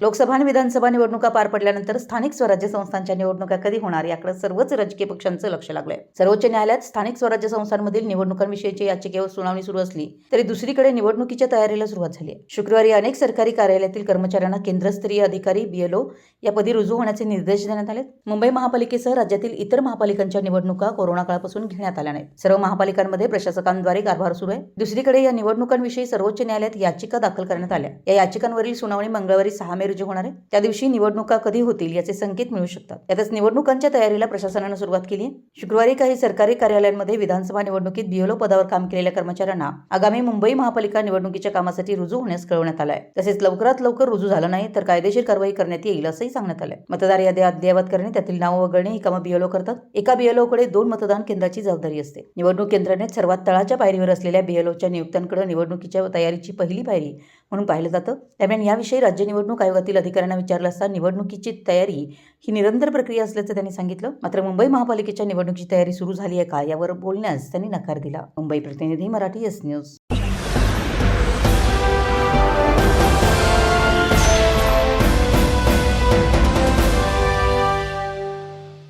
लोकसभा आणि विधानसभा निवडणुका पार पडल्यानंतर स्थानिक स्वराज्य संस्थांच्या निवडणुका कधी होणार याकडे सर्वच राजकीय पक्षांचं लक्ष लागलंय. सर्वोच्च न्यायालयात स्थानिक स्वराज्य संस्थांमधील निवडणुकांविषयीच्या याचिकेवर सुनावणी सुरू असली तरी दुसरीकडे निवडणुकीच्या तयारीला सुरुवात झाली आहे. शुक्रवारी अनेक सरकारी कार्यालयातील कर्मचाऱ्यांना केंद्रस्तरीय अधिकारी बीएलओ या पदी रुजू होण्याचे निर्देश देण्यात आले मुंबई महापालिकेसह राज्यातील इतर महापालिकांच्या निवडणुका कोरोना काळापासून घेण्यात आल्या नाहीत. सर्व महापालिकांमध्ये प्रशासकांद्वारे कारभार सुरू आहे. दुसरीकडे या निवडणुकांविषयी सर्वोच्च न्यायालयात याचिका दाखल करण्यात आल्या. या याचिकांवरील सुनावणी मंगळवारी सहा मे रोजी होणार आहे. त्या दिवशी निवडणुका कधी होतील याचे संकेत मिळू शकतात. यातच निवडणुकांच्या तयारीला प्रशासनानं सुरुवात केली आहे. शुक्रवारी काही सरकारी कार्यालयांमध्ये विधानसभा निवडणुकीत बीएलओ पदावर काम केलेल्या कर्मचाऱ्यांना आगामी मुंबई महापालिका निवडणुकीच्या कामासाठी रुजू होण्यास कळवण्यात आलं आहे तसेच लवकरात लवकर रुजू झालं नाही तर कायदेशीर कारवाई करण्यात येईल असंही सांगण्यात आलंय. मतदार याद्या अद्ययावत करणे त्यातील नाव वगळणे ही कामं बीएलओ करतात. एका बीएलओ कडे दोन मतदान केंद्राची जबाबदारी असते. निवडणूक यंत्रणेत सर्वात तळाच्या पायरीवर असलेल्या बीएलओच्या नियुक्त्यांकडे निवडणुकीच्या तयारीची पहिली पायरी म्हणून पाहिलं जातं. दरम्यान याविषयी राज्य निवडणूक विभागातील अधिकाऱ्यांना विचारलं असता निवडणुकीची तयारी ही निरंतर प्रक्रिया असल्याचं त्यांनी सांगितलं. मात्र मुंबई महापालिकेच्या निवडणुकीची तयारी सुरू झाली आहे का यावर बोलण्यास त्यांनी नकार दिला. मुंबई प्रतिनिधी मराठी एस न्यूज.